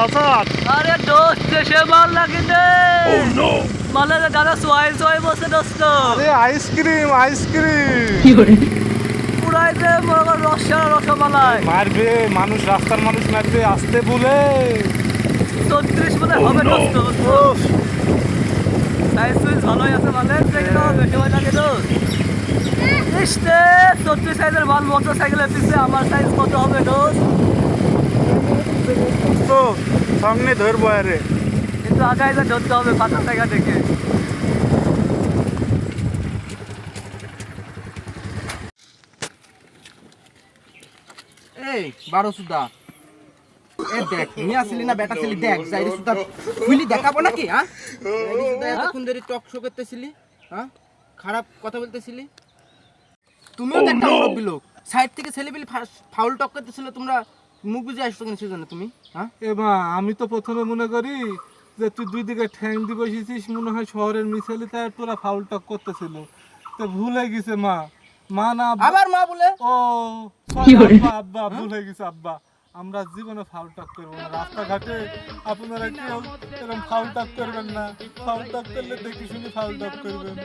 হাসান। আরে দোস্ত দেশে মাল লাগি দে। মালের দাদা সোয়াই সোয়াই বসে দোস্ত। আরে আইসক্রিম আইসক্রিম। পুরাই দে মনে রসা রসমালাই। মারবে মানুষ রাস্তার মানুষ মারবে আসতে বলে। চৌত্রিশ মনে হবে দোস্ত। সাইজ সুইজ ভালোই আছে মালের। বেশি ভয় লাগে দোস্ত ইসতে চৌত্রিশ সাইজের মাল মোটর সাইকেলের পিছিয়ে আমার সাইজ কত হবে দোস্ত? সঙ্গে ধরবো আরে। কিন্তু আগাই যা, ধরতে হবে পাতা জায়গা থেকে। এই, বারো সুদা এ দেখ দেখাবো নাকি হ্যাঁ? টক করতেছিলি হ্যাঁ? খারাপ কথা বলতেছিলি। তুমিও ফাউল টক করতেছিল, তোমরা মুখ বুঝে আসছো কেন সেজন্য তুমি? হ্যাঁ? এ মা আমি তো প্রথমে মনে করি যে তুই দুই দিকে ঠ্যাং দিয়ে বসেছিস মনে হয় শহরের মিছেলি তাই তোরা ফাউল টক করতেছিল। তো ভুল হয়ে গেছে মা। মা না আব্বা- আবার মা বলে? ও আব্বা আব্বা ভুল হয়ে গেছে আব্বা। আমরা জীবনে ফাউল টক করব না। রাস্তাঘাটে আপনারা কেউ এরকম ফাউল টক করবেন না। ফাউল টক করলে দেখি শুনি ফাউল টক করবেন।